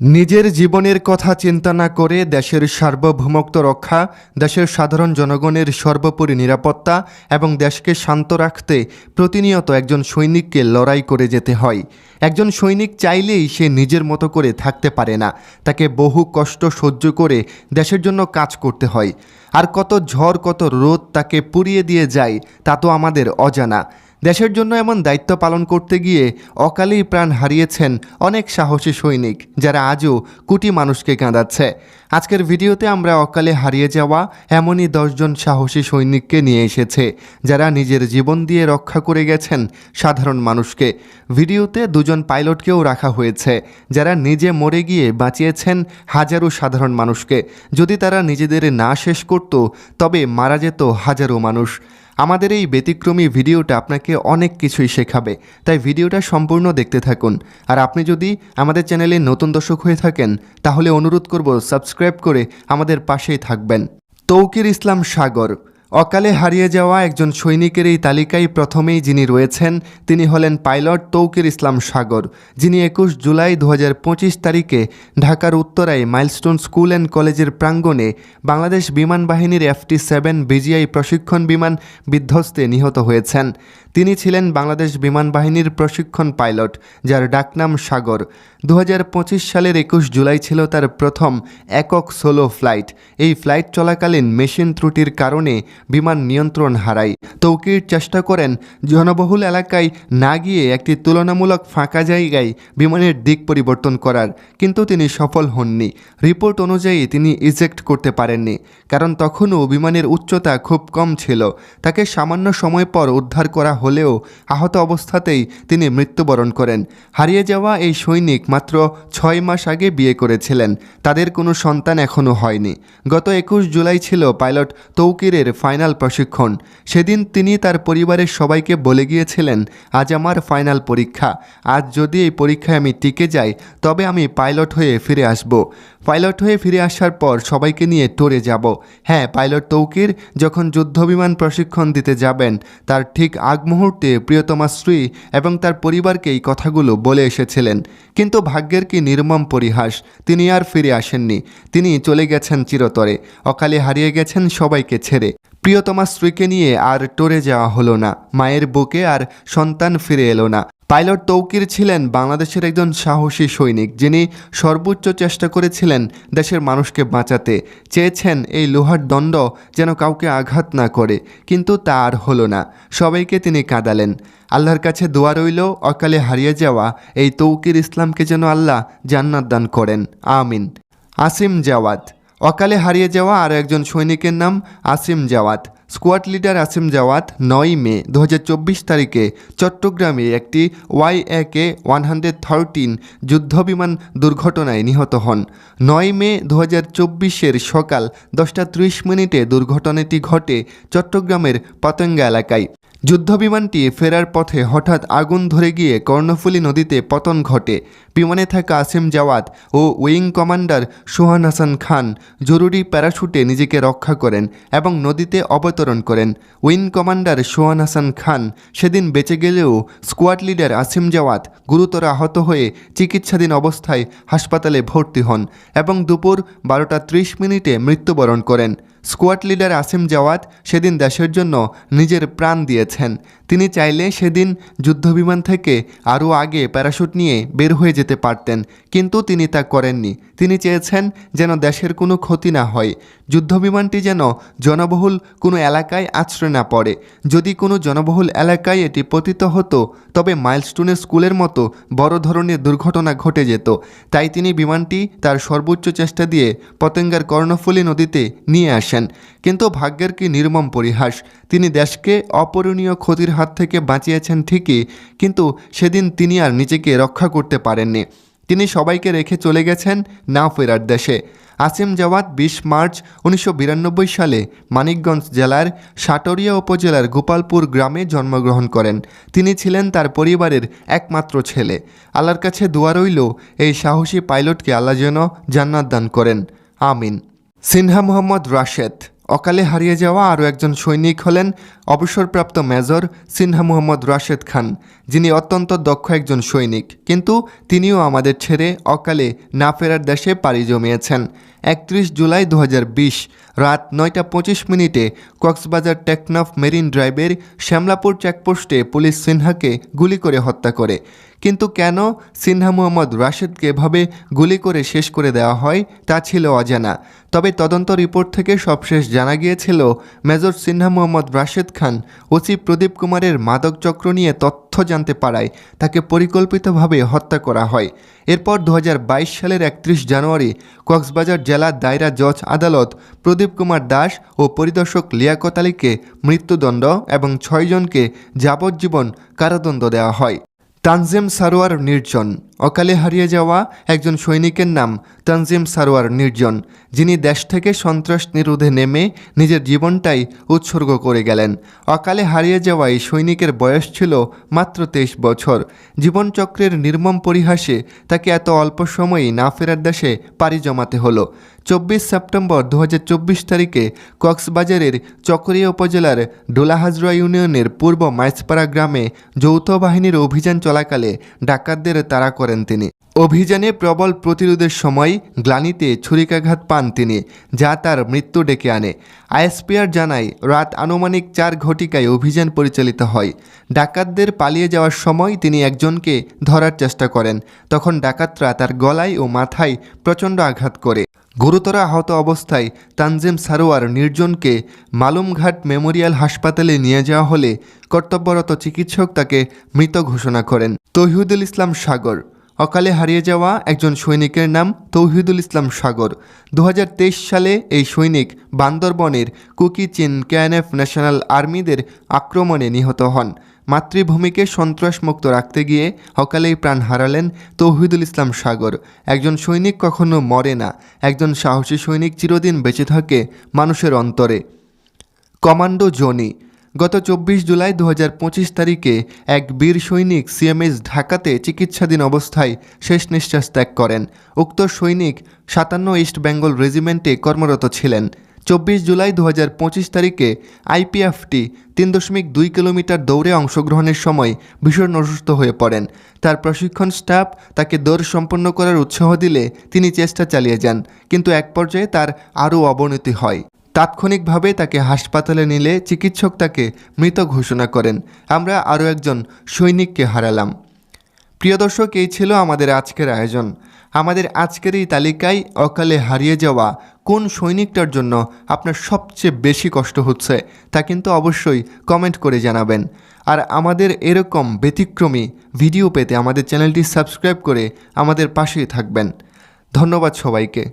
নিজের জীবনের কথা চিন্তা না করে দেশের সার্বভৌমত্ব রক্ষা, দেশের সাধারণ জনগণের সর্বোপরি নিরাপত্তা এবং দেশকে শান্ত রাখতে প্রতিনিয়ত একজন সৈনিককে লড়াই করে যেতে হয়। একজন সৈনিক চাইলেই সে নিজের মতো করে থাকতে পারে না। তাকে বহু কষ্ট সহ্য করে দেশের জন্য কাজ করতে হয়। আর কত ঝড় কত রোদ তাকে পুড়িয়ে দিয়ে যায়, তা তো আমাদের অজানা। দেশের জন্য এমন দায়িত্ব পালন করতে গিয়ে অকালেই প্রাণ হারিয়েছেন অনেক সাহসী সৈনিক, যারা আজও কোটি মানুষকে কাঁদাচ্ছে। আজকের ভিডিওতে আমরা অকালে হারিয়ে যাওয়া এমনই দশজন সাহসী সৈনিককে নিয়ে এসেছে, যারা নিজের জীবন দিয়ে রক্ষা করে গেছেন সাধারণ মানুষকে। ভিডিওতে দুজন পাইলটকেও রাখা হয়েছে, যারা নিজে মরে গিয়ে বাঁচিয়েছেন হাজারো সাধারণ মানুষকে। যদি তারা নিজেদের না শেষ করত, তবে মারা যেত হাজারো মানুষ। আমাদের এই ব্যতিক্রমী ভিডিওটা আপনাকে অনেক কিছুই শেখাবে। তাই ভিডিওটা সম্পূর্ণ দেখতে থাকুন। আর আপনি যদি আমাদের চ্যানেলে নতুন দর্শক হয়ে থাকেন, তাহলে অনুরোধ করব সাবস্ক্রাইব করে আমাদের পাশেই থাকবেন। তৌকির ইসলাম সাগর অকালে হারিয়ে যাওয়া একজন সৈনিকের এই তালিকায় প্রথমেই যিনি রয়েছেন, তিনি হলেন পাইলট তৌকির ইসলাম সাগর, যিনি একুশ জুলাই দু হাজার পঁচিশ তারিখে ঢাকার উত্তরায় মাইলস্টোন স্কুল অ্যান্ড কলেজের প্রাঙ্গণে বাংলাদেশ বিমান বাহিনীর এফটি সেভেন বিজিআই প্রশিক্ষণ বিমান বিধ্বস্তে নিহত হয়েছেন। তিনি ছিলেন বাংলাদেশ বিমান বাহিনীর প্রশিক্ষণ পাইলট, যার ডাকনাম সাগর। দু হাজার পঁচিশ সালের একুশ জুলাই ছিল তার প্রথম একক সোলো ফ্লাইট। এই ফ্লাইট চলাকালীন মেশিন ত্রুটির কারণে বিমান নিয়ন্ত্রণ হারায়। তৌকির চেষ্টা করেন জনবহুল এলাকায় না গিয়ে একটি তুলনামূলক ফাঁকা জায়গায় বিমানের দিক পরিবর্তন করার, কিন্তু তিনি সফল হননি। রিপোর্ট অনুযায়ী তিনি ইজেক্ট করতে পারেননি, কারণ তখনও বিমানের উচ্চতা খুব কম ছিল। তাকে সামান্য সময় পর উদ্ধার করা হলেও আহত অবস্থাতেই তিনি মৃত্যুবরণ করেন। হারিয়ে যাওয়া এই সৈনিক মাত্র ছয় মাস আগে বিয়ে করেছিলেন। তাদের কোনো সন্তান এখনও হয়নি। গত একুশ জুলাই ছিল পাইলট তৌকিরের ফাইনাল প্রশিক্ষণ। সেদিন তিনি তার পরিবারের সবাইকে বলে গিয়েছিলেন, আজ আমার ফাইনাল পরীক্ষা। আজ যদি এই পরীক্ষায় আমি টিকে যাই, তবে আমি পাইলট হয়ে ফিরে আসব। পাইলট হয়ে ফিরে আসার পর সবাইকে নিয়ে টরে যাব। হ্যাঁ পাইলট তৌকির যখন যুদ্ধবিমান প্রশিক্ষণ দিতে যাবেন, তার ঠিক আগ মুহূর্তে প্রিয়তমা স্ত্রী এবং তার পরিবারকে এই কথাগুলো বলে এসেছিলেন। কিন্তু ভাগ্যের কি নির্মম পরিহাস, তিনি আর ফিরে আসেননি। তিনি চলে গেছেন চিরতরে, অকালে হারিয়ে গেছেন সবাইকে ছেড়ে। প্রিয়তমা স্ত্রীকে নিয়ে আর টরে যাওয়া হলো না, মায়ের বুকে আর সন্তান ফিরে এলো না। পাইলট তৌকির ছিলেন বাংলাদেশের একজন সাহসী সৈনিক, যিনি সর্বোচ্চ চেষ্টা করেছিলেন দেশের মানুষকে বাঁচাতে। চেয়েছেন এই লোহার দণ্ড যেন কাউকে আঘাত না করে, কিন্তু তা আর হলো না। সবাইকে তিনি কাঁদালেন। আল্লাহর কাছে দোয়া রইল, অকালে হারিয়ে যাওয়া এই তৌকির ইসলামকে যেন আল্লাহ জান্নাত দান করেন। আমিন। আসিম জাওয়াত। অকালে হারিয়ে যাওয়া আর একজন সৈনিকের নাম আসিম জাওয়াত। স্কোয়াড লিডার আসিম জাওয়াত নয় মে দু হাজার চব্বিশ তারিখে চট্টগ্রামে একটি ওয়াই একে ওয়ান হান্ড্রেড থার্টিন যুদ্ধবিমান দুর্ঘটনায় নিহত হন। নয় মে দু চব্বিশের সকাল দশটা ত্রিশ মিনিটে দুর্ঘটনাটি ঘটে চট্টগ্রামের পতঙ্গা এলাকায়। যুদ্ধবিমানটি ফেরার পথে হঠাৎ আগুন ধরে গিয়ে কর্ণফুলী নদীতে পতন ঘটে। বিমানে থাকা আসিম জাওয়াত ও উইং কমান্ডার সোহান হাসান খান জরুরি প্যারাশুটে নিজেকে রক্ষা করেন এবং নদীতে অবতরণ করেন। উইং কমান্ডার সোহান হাসান খান সেদিন বেঁচে গেলেও স্কোয়াড লিডার আসিম জাওয়াত গুরুতর আহত হয়ে চিকিৎসাধীন অবস্থায় হাসপাতালে ভর্তি হন এবং দুপুর বারোটা ত্রিশ মিনিটে মৃত্যুবরণ করেন। স্কোয়াড লিডার আসিম জাওয়াত সেদিন দেশের জন্য নিজের প্রাণ দিয়েছেন। তিনি চাইলে সেদিন যুদ্ধবিমান থেকে আরও আগে প্যারাশুট নিয়ে বের হয়ে যেতে পারতেন, কিন্তু তিনি তা করেননি। তিনি চেয়েছেন যেন দেশের কোনো ক্ষতি না হয়। যুদ্ধবিমানটি যেন জনবহুল কোনো এলাকায় আশ্রয় না পড়ে। যদি কোনো জনবহুল এলাকায় এটি পতিত হতো, তবে মাইলস্টোনের স্কুলের মতো বড় ধরনের দুর্ঘটনা ঘটে যেত। তাই তিনি বিমানটি তার সর্বোচ্চ চেষ্টা দিয়ে পতেঙ্গার কর্ণফুলী নদীতে নিয়ে আসেন। কিন্তু ভাগ্যের কি নির্মম পরিহাস, তিনি দেশকে অপূরণীয় ক্ষতির হাত থেকে বাঁচিয়েছেন ঠিকই, কিন্তু সেদিন তিনি আর নিজেকে রক্ষা করতে পারেননি। তিনি সবাইকে রেখে চলে গেছেন না ফেরার দেশে। আসিম জাওয়াত বিশ মার্চ উনিশশো বিরানব্বই সালে মানিকগঞ্জ জেলার সাটরিয়া উপজেলার গোপালপুর গ্রামে জন্মগ্রহণ করেন। তিনি ছিলেন তার পরিবারের একমাত্র ছেলে। আল্লাহর কাছে দোয়া রইল, এই সাহসী পাইলটকে আল্লাহ যেন জান্নাত দান করেন। আমিন। সিনহা মোহাম্মদ রাশেদ। অকালে হারিয়ে যাওয়া আরও একজন সৈনিক হলেন অবসরপ্রাপ্ত মেজর সিনহা মোহাম্মদ রাশেদ খান, যিনি অত্যন্ত দক্ষ একজন সৈনিক। কিন্তু তিনিও আমাদের ছেড়ে অকালে না ফেরার দেশে পাড়ি জমিয়েছেন। একত্রিশ জুলাই দু হাজার বিশ রাত নয়টা পঁচিশ মিনিটে কক্সবাজার টেকনাফ মেরিন ড্রাইভের শ্যামলাপুর চেকপোস্টে পুলিশ সিনহাকে গুলি করে হত্যা করে। কিন্তু কেন সিনহা মোহাম্মদ রাশেদকে এভাবে গুলি করে শেষ করে দেওয়া হয় তা ছিল অজানা। তবে তদন্ত রিপোর্ট থেকে সবশেষ জানা গিয়েছিল, মেজর সিনহা মোহাম্মদ রাশেদ খান, ওসি প্রদীপ কুমারের মাদক চক্র নিয়ে তথ্য জানতে পারায় তাকে পরিকল্পিতভাবে হত্যা করা হয়। এরপর দু হাজার বাইশ সালের একত্রিশ জানুয়ারি কক্সবাজার জেলা দায়রা জজ আদালত প্রদীপ কুমার দাস ও পরিদর্শক লিয়াকত আলীকে মৃত্যুদণ্ড এবং ছয়জনকে যাবজ্জীবন কারাদণ্ড দেওয়া হয়। তানজিম সারোয়ার নির্জন। অকালে হারিয়ে যাওয়া একজন সৈনিকের নাম তানজিম সারোয়ার নির্জন, যিনি দেশ থেকে সন্ত্রাস নিরোধে নেমে নিজের জীবনটাই উৎসর্গ করে গেলেন। অকালে হারিয়ে যাওয়া এই সৈনিকের বয়স ছিল মাত্র তেইশ বছর। জীবনচক্রের নির্মম পরিহাসে তাকে এত অল্প সময়েই না ফেরার দেশে পাড়ি জমাতে হলো। চব্বিশ সেপ্টেম্বর দু হাজার চব্বিশ তারিখে কক্সবাজারের চকরিয়া উপজেলার ডোলাহাজরা ইউনিয়নের পূর্ব মাইসপাড়া গ্রামে যৌথ বাহিনীর অভিযান চলাকালে ডাকাতদের তাড়া করেন তিনি। অভিযানে প্রবল প্রতিরোধের সময় গ্লানিতে ছুরিকাঘাত পান তিনি, যা তার মৃত্যু ডেকে আনে। আইএসপিআর জানায়, রাত আনুমানিক চার ঘটিকায় অভিযান পরিচালিত হয়। ডাকাতদের পালিয়ে যাওয়ার সময় তিনি একজনকে ধরার চেষ্টা করেন। তখন ডাকাতরা তার গলায় ও মাথায় প্রচণ্ড আঘাত করে। গুরুতর আহত অবস্থায় তানজিম সারোয়ার নির্জনকে মালুমঘাট মেমোরিয়াল হাসপাতালে নিয়ে যাওয়া হলে কর্তব্যরত চিকিৎসক তাকে মৃত ঘোষণা করেন। তৌহিদুল ইসলাম সাগর অকালে হারিয়ে যাওয়া একজন সৈনিকের নাম তৌহিদুল ইসলাম সাগর। দু হাজার তেইশ সালে এই সৈনিক বান্দরবনের কুকি চিন কেএনএফ ন্যাশনাল আর্মিদের আক্রমণে নিহত হন। মাতৃভূমিকে সন্ত্রাসমুক্ত রাখতে গিয়ে অকালেই প্রাণ হারালেন তৌহিদুল ইসলাম সাগর। একজন সৈনিক কখনো মরে না, একজন সাহসী সৈনিক চিরদিন বেঁচে থাকে মানুষের অন্তরে। কমান্ডো জনি গত চব্বিশ জুলাই দু হাজার পঁচিশ তারিখে এক বীর সৈনিক সিএমএস ঢাকাতে চিকিৎসাধীন অবস্থায় শেষ নিঃশ্বাস ত্যাগ করেন। উক্ত সৈনিক সাতান্ন ইস্ট বেঙ্গল রেজিমেন্টে কর্মরত ছিলেন। চব্বিশ জুলাই দু হাজার পঁচিশ তারিখে আইপিএফটি তিন দশমিক দুই কিলোমিটার দৌড়ে অংশগ্রহণের সময় ভীষণ অসুস্থ হয়ে পড়েন। তার প্রশিক্ষণ স্টাফ তাকে দৌড় সম্পন্ন করার উৎসাহ দিলে তিনি চেষ্টা চালিয়ে যান, কিন্তু এক পর্যায়ে তার আরও অবনতি হয়। তাৎক্ষণিকভাবে তাকে হাসপাতালে নিলে চিকিৎসক তাকে মৃত ঘোষণা করেন। আমরা আরও একজন সৈনিককে হারালাম। প্রিয় দর্শক, এই ছিল আমাদের আজকের আয়োজন। আমাদের আজকের এই তালিকায় অকালে হারিয়ে যাওয়া কোন সৈনিকটার জন্য আপনার সবচেয়ে বেশি কষ্ট হচ্ছে তা কিন্তু অবশ্যই কমেন্ট করে জানাবেন। আর আমাদের এরকম ব্যতিক্রমী ভিডিও পেতে আমাদের চ্যানেলটি সাবস্ক্রাইব করে আমাদের পাশেই থাকবেন। ধন্যবাদ সবাইকে।